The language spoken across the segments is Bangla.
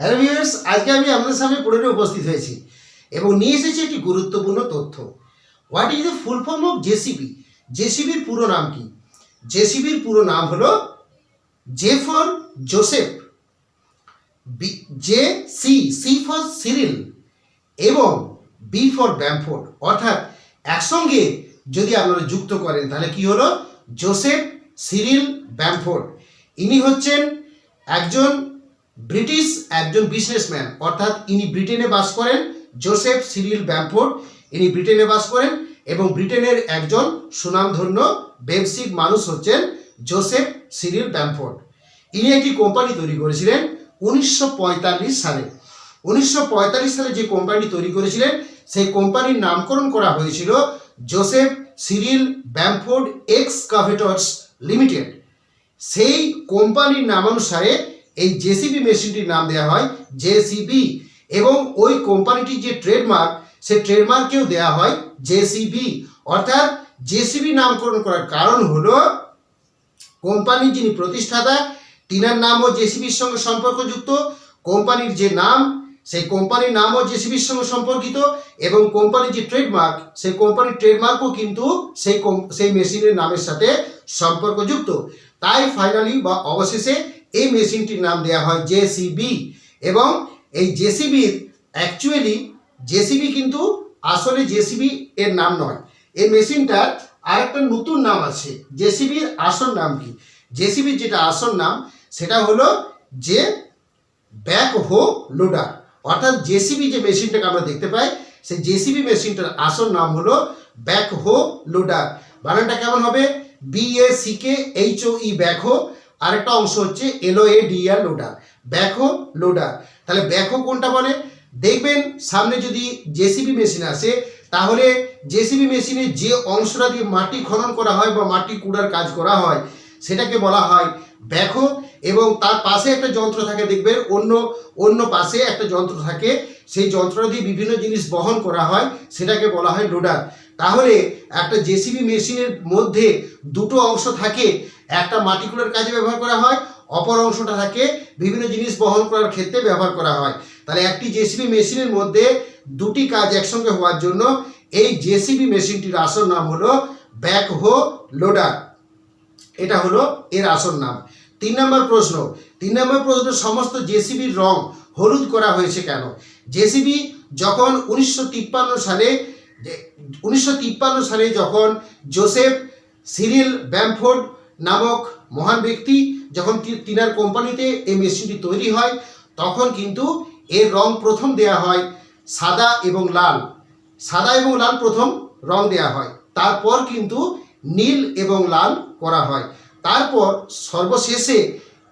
হ্যালো ভিউয়ার্স আজকে আমি আপনাদের সামনে পড়ে উপস্থিত হয়েছি এবং নিয়ে এসেছি একটি গুরুত্বপূর্ণ তথ্য। What is the full form of JCB জেসিবির পুরো নাম কি? জেসিবির পুরো নাম হলো J for Joseph B J C C for Cyril এবং বি ফর ব্যামফোর্ড অর্থাৎ একসঙ্গে যদি আপনারা যুক্ত করেন, তাহলে কি হলো? জোসেফ সিরিল ব্যামফোর্ড ইনি হচ্ছেন একজন ব্রিটিশ একজন বিজনেসম্যান অর্থাৎ ইনি ব্রিটেনে বাস করেন, জোসেফ সিরিল ব্যামফোর্ড। ইনি ব্রিটেনে বাস করেন এবং ব্রিটেনের একজন সুনামধন্য ব্যবসায়িক মানুষ হচ্ছেন জোসেফ সিরিল ব্যামফোর্ড। ইনি একটি কোম্পানি তৈরি করেছিলেন উনিশশো পঁয়তাল্লিশ সালে। উনিশশো পঁয়তাল্লিশ সালে যে কোম্পানি তৈরি করেছিলেন, সেই কোম্পানির নামকরণ করা হয়েছিল Joseph Cyril Bamford excavators limited. সেই কোম্পানির নামানুসারে এই জেসিবি মেশিনটির নাম দেওয়া হয় জেসিবি এবং ওই কোম্পানিটির যে ট্রেডমার্ক সে ট্রেডমার্কেও দেওয়া হয় জেসিবি। অর্থাৎ জেসিবি নামকরণ করার কারণ হলো কোম্পানির যিনি প্রতিষ্ঠাতা, তিনার নামও জেসিবির সঙ্গে সম্পর্কযুক্ত। কোম্পানির যে নাম, সেই কোম্পানির নামও জেসিবির সঙ্গে সম্পর্কিত এবং কোম্পানির যে ট্রেডমার্ক, সেই কোম্পানির ট্রেডমার্কও কিন্তু সেই সেই মেশিনের নামের সাথে সম্পর্কযুক্ত। তাই ফাইনালি বা অবশেষে এই মেশিনটির নাম দেওয়া হয় জেসিবি এবং এই জেসিবির অ্যাকচুয়ালি জেসিবি কিন্তু আসলে জেসিবি এর নাম নয়। এই মেশিনটার আর একটা নতুন নাম আছে। জেসিবির আসল নাম কি? জেসিবির যেটা আসল নাম, সেটা হলো যে ব্যাক হো লোডার। অর্থাৎ জেসিবি যে মেশিনটাকে আমরা দেখতে পাই, সেই জেসিবি মেশিনটার আসল নাম হলো ব্যাক হো লোডার। বানানটা কেমন হবে? B A C K H O E backhoe. আরেকটা অংশ হচ্ছে L A D R loader backhoe loader তাহলে ব্যাকহো কোনটা বলে? দেখবেন সামনে যদি জেসিবি মেশিন আসে, তাহলে জেসিবি মেশিনে যে অংশটা দিয়ে মাটি খনন করা হয় বা মাটি কুড়ার কাজ করা হয়, সেটাকে বলা হয় ব্যাকহো এবং তার পাশে একটা যন্ত্র থাকে, দেখবেন অন্য অন্য পাশে একটা যন্ত্র থাকে, সেই যন্ত্রটা দিয়ে বিভিন্ন জিনিস বহন করা হয়, সেটাকে বলা হয় লোডার তাহলে একটা জেসিবি মেশিনের মধ্যে দুটো অংশ থাকে, একটা মাটি কুড়ার কাজে ব্যবহার করা হয়, অপর অংশটা থাকে বিভিন্ন জিনিস বহন করার ক্ষেত্রে ব্যবহার করা হয়। তাহলে একটি জেসিবি মেশিনের মধ্যে দুটি কাজ একসঙ্গে হওয়ার জন্য এই জেসিবি মেশিনটির আসল নাম হলো ব্যাকহো লোডার। এটা হলো এর আসল নাম। তিন নম্বর প্রশ্ন, তিন নম্বর প্রশ্ন, সমস্ত জেসিবির রং হলুদ করা হয়েছে কেন? জেসিবি যখন উনিশশো তিপ্পান্ন সালে উনিশশো তিপ্পান্ন সালে যখন জোসেফ সিরিল ব্যামফোর্ড নামক মহান ব্যক্তি যখন তিনার কোম্পানিতে এই মেশিনটি তৈরি হয়, তখন কিন্তু এর রং প্রথম দেয়া হয় সাদা এবং লাল। সাদা এবং লাল প্রথম রং দেয়া হয়। তারপর কিন্তু নীল এবং লাল করা হয়। তারপর সর্বশেষে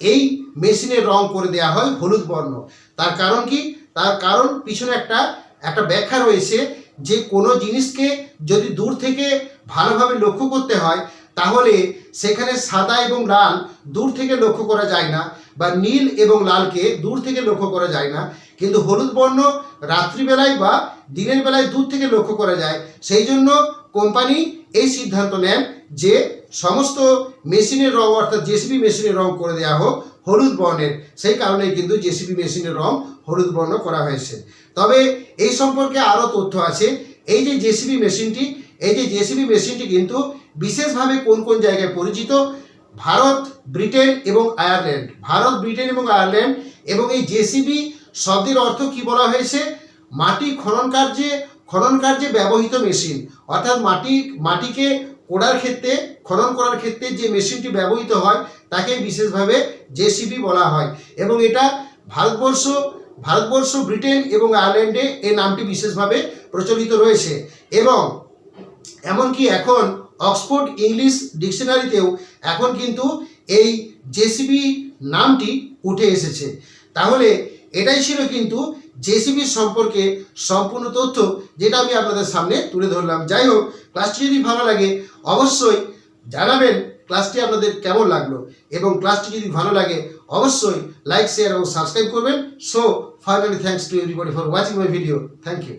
এই মেশিনের রং করে দেয়া হয় হলুদ বর্ণ। তার কারণ কি? তার কারণ পিছনে একটা একটা ব্যাখ্যা রয়েছে যে কোনো জিনিসকে যদি দূর থেকে ভালোভাবে লক্ষ্য করতে হয়, তাহলে সেখানে সাদা এবং লাল দূর থেকে লক্ষ্য করা যায় না বা নীল এবং লালকে দূর থেকে লক্ষ্য করা যায় না। কিন্তু হলুদ বর্ণ রাত্রিবেলায় বা দিনের বেলায় দূর থেকে লক্ষ্য করা যায়। সেই জন্য কোম্পানি এই সিদ্ধান্ত নেন যে সমস্ত মেশিনের রং, অর্থাৎ জেসিবি মেশিনের রং করে দেওয়া হোক হলুদ বর্ণের। সেই কারণে কিন্তু জেসিবি মেশিনের রং হলুদ বর্ণ করা হয়েছে। তবে এই সম্পর্কে আরও তথ্য আছে। এই যে জেসিবি মেশিনটি, এই যে জেসিবি মেশিনটি কিন্তু বিশেষভাবে কোন কোন জায়গায় পরিচিত? ভারত, ব্রিটেন এবং আয়ারল্যান্ড। ভারত, ব্রিটেন এবং আয়ারল্যান্ড এবং এই জেসিবি শব্দের অর্থ কি বলা হয়েছে? মাটি খনন কার্যে খনন কার্যে ব্যবহৃত মেশিন। অর্থাৎ মাটি, মাটিকে কোড়ার ক্ষেত্রে খনন করার ক্ষেত্রে যে মেশিনটি ব্যবহৃত হয়, তাকে বিশেষভাবে জেসিবি বলা হয়। এবং এটা ভারতবর্ষ ভারতবর্ষ, ব্রিটেন এবং আয়ারল্যান্ডে এই নামটি বিশেষভাবে প্রচলিত রয়েছে। এবং এমনকি এখন অক্সফোর্ড ইংলিশ ডিকশনারিতেও এখন কিন্তু এই জেসিবি নামটি উঠে এসেছে। তাহলে এটাই ছিল কিন্তু জেসিবির সম্পর্কে সম্পূর্ণ তথ্য, যেটা আমি আপনাদের সামনে তুলে ধরলাম। যাই হোক, ক্লাসটি যদি ভালো লাগে, অবশ্যই জানাবেন ক্লাসটি আপনাদের কেমন লাগল এবং ক্লাসটি যদি ভালো লাগে অবশ্যই লাইক শেয়ার এবং সাবস্ক্রাইব করবেন। So finally thanks to everybody for watching my video thank you